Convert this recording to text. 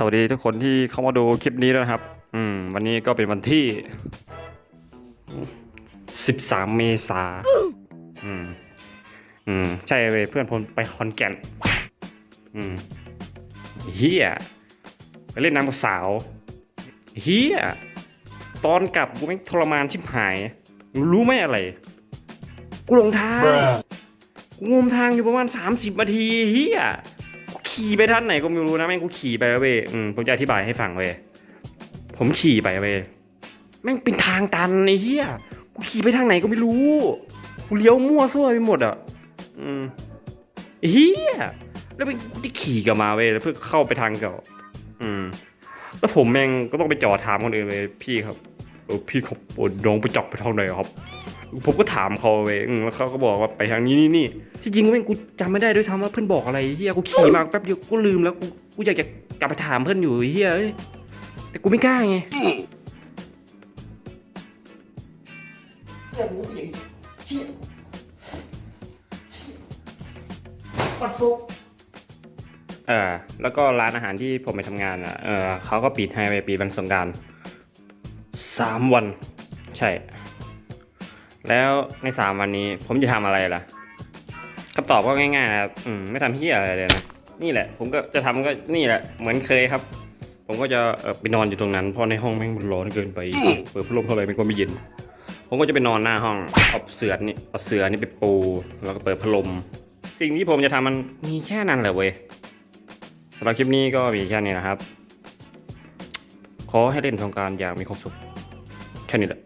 สวัสดีทุกคนที่เข้ามาดูคลิปนี้ด้วยนะครับ อืม วันนี้ก็เป็นวันที่ 13 เมษาอืม อืม ใช่เว้ยเพื่อนผมไปคอนแก่น อืมเฮียไปเล่นน้ำกับสาวเฮียตอนกลับกูแม่งทรมานชิบหายมึงรู้ไหมอะไร กูหลงทาง กูงมทางอยู่ประมาณ 30นาทีเฮียกู ขี่ไปท่านไหนก็ไม่รู้นะแม่งกูขี่ไปเว้ยอืมผมจะอธิบายให้ฟังเว้ยผมขี่ไปเว้ยแม่งเป็นทางตันไอ้เฮียกูขี่ไปทางไหนก็ไม่รู้กูเลี้ยวมั่วซั่วไปหมดอะอืมไอ้เฮียแล้วเป็นกูที่ขี่กลับมาเว้ยแล้วเพื่อเข้าไปทางเก่า อืม แล้วผมแม่งก็ต้องไปจอดถามคนอื่นเว้ยพี่ครับเออพี่ครับโอ้น้องไปจอกไปทางไหนครับ ผมก็ถามเขาเว้ยอืมแล้วเขาก็บอกว่าไปทางนี้นี่นี่ที่จริงแม่งกูจำไม่ได้ด้วยซ้ำว่าเพื่อนบอกอะไรเฮียกูขี่มาแป๊บเดียวกูลืมแล้วกูกูอยากจะกลับไปถามเพื่อนอยู่เฮียเอ้ยแต่กูไม่กล้าไงเสียหูอย่างเชี่ยปัดซุเออแล้วก็ร้านอาหารที่ผมไปทำงานอะเออเขาก็ปิดให้ไปปีวันสงกรารสามวัน ใช่ แล้วในสามวันนี้ผมจะทำอะไรล่ะคำตอบก็ง่ายๆนะครับอืมไม่ทำที่อะไรเลยนะนี่แหละ ผมก็จะทำก็นี่แหละ เหมือนเคยครับ ผมก็จะเอ่อไปนอนอยู่ตรงนั้นเพราะในห้องแม่งมันร้อนเกินไปเปิดพัดลมเท่าไหร่มันก็ไม่เย็นผมก็จะไปนอนหน้าห้องเอาเสือนี่เอาเสือนี่ไปปูแล้วก็เปิดพัดลม สิ่งที่ผมจะทำมันมีแค่นั้นแหละเว้ยสำหรับคลิปนี้ก็มีแค่นี้นะครับ ขอให้เล่นสงกรารอย่างมีความสุขแค่นี้แหละ